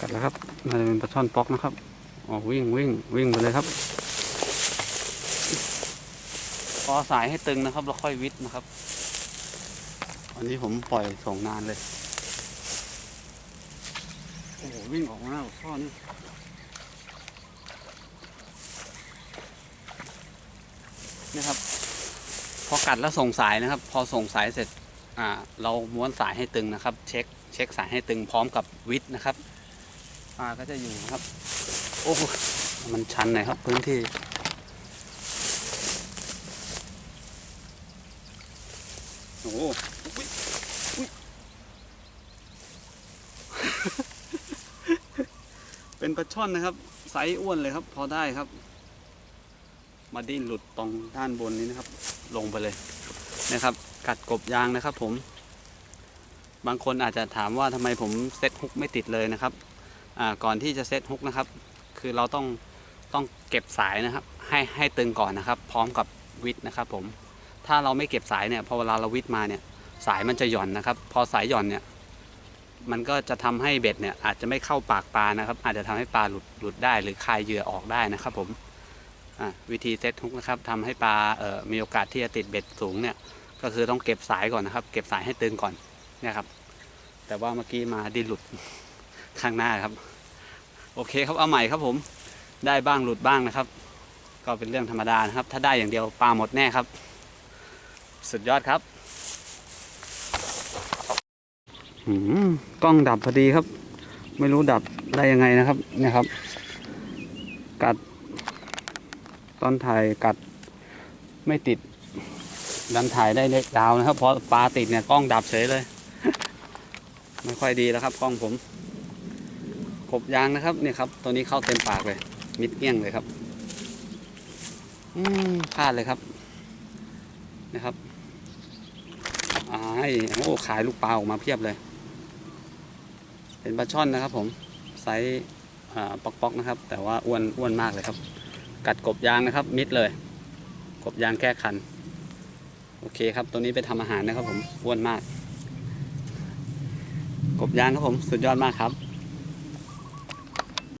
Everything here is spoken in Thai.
กัดแล้วครับน่าจะเป็นปลาช่อนป๊อกนะครับออกวิ่งวิ่งวิ่งไปเลยครับพอสายให้ตึงนะครับแล้วค่อยวิดนะครับ อันนี้ผมปล่อยส่งนานเลย โอ้โหวิ่งออกมาแล้วพ่อนี่นี่ครับ พอกัดแล้วส่งสายนะครับ พอส่งสายเสร็จ เราม้วนสายให้ตึงนะครับ เช็คเช็คสายให้ตึงพร้อมกับวิดนะครับปลาก็จะอยู่นะครับ โอ้โหมันชันหน่อยครับพื้นที่ โอ้โหเป็นปลาช่อนนะครับ ไซส์อ้วนเลยครับ พอได้ครับ มาดิ้นหลุดตรงด้านบนนี้นะครับ ลงไปเลย นะครับ กัดกบยางนะครับ ผม บางคนอาจจะถามว่าทำไมผมเซตฮุกไม่ติดเลยนะครับก่อนที่จะเซตฮุกนะครับ คือเราต้องต้องเก็บสายนะครับ ให้ให้ตึงก่อนนะครับ พร้อมกับวิดนะครับ ผม ถ้าเราไม่เก็บสายเนี่ยพอเวลาเราวิดมาเนี่ย สายมันจะหย่อนนะครับ พอสายหย่อนเนี่ย มันก็จะทำให้เบ็ดเนี่ยอาจจะไม่เข้าปากปลานะครับ อาจจะทำให้ปลาหลุดหลุดได้หรือคายเหยื่อออกได้นะครับ ผม วิธีเซตฮุกนะครับทำให้ปลามีโอกาสที่จะติดเบ็ดสูงเนี่ยก็คือต้องเก็บสายก่อนนะครับ เก็บสายให้ตึงก่อนเนี่ยครับ แต่ว่าเมื่อกี้มาดินหลุดข้างหน้าครับ โอเคครับเอาใหม่ครับผมได้บ้างหลุดบ้างนะครับ ก็เป็นเรื่องธรรมดานะครับ ถ้าได้อย่างเดียวปลาหมดแน่ครับ สุดยอดครับหืมกล้องดับพอดีครับ ไม่รู้ดับได้ยังไงนะครับ เนี่ยครับ กัด ตอนถ่ายกัดไม่ติด ดันถ่ายได้เล็กดาวนะครับเพราะปลาติดเนี่ยกล้องดับเฉยเลย ไม่ค่อยดีแล้วครับกล้องผมกบยางนะครับเนี่ยครับ ตัวนี้เข้าเต็มปากเลย มิดเกี้ยงเลยครับ อืมพลาดเลยครับนะครับอ้ายโอ้ขายลูกปลาออกมาเพียบเลย เป็นปลาช่อนนะครับ ผมไซส์อ่าป๊อกๆนะครับ แต่ว่าอ้วนอ้วนมากเลยครับ กัดกบยางนะครับ มิดเลย กบยางแก้คัน โอเคครับ ตัวนี้ไปทำอาหารนะครับผมอ้วนมาก กบยางครับผม สุดยอดมากครับ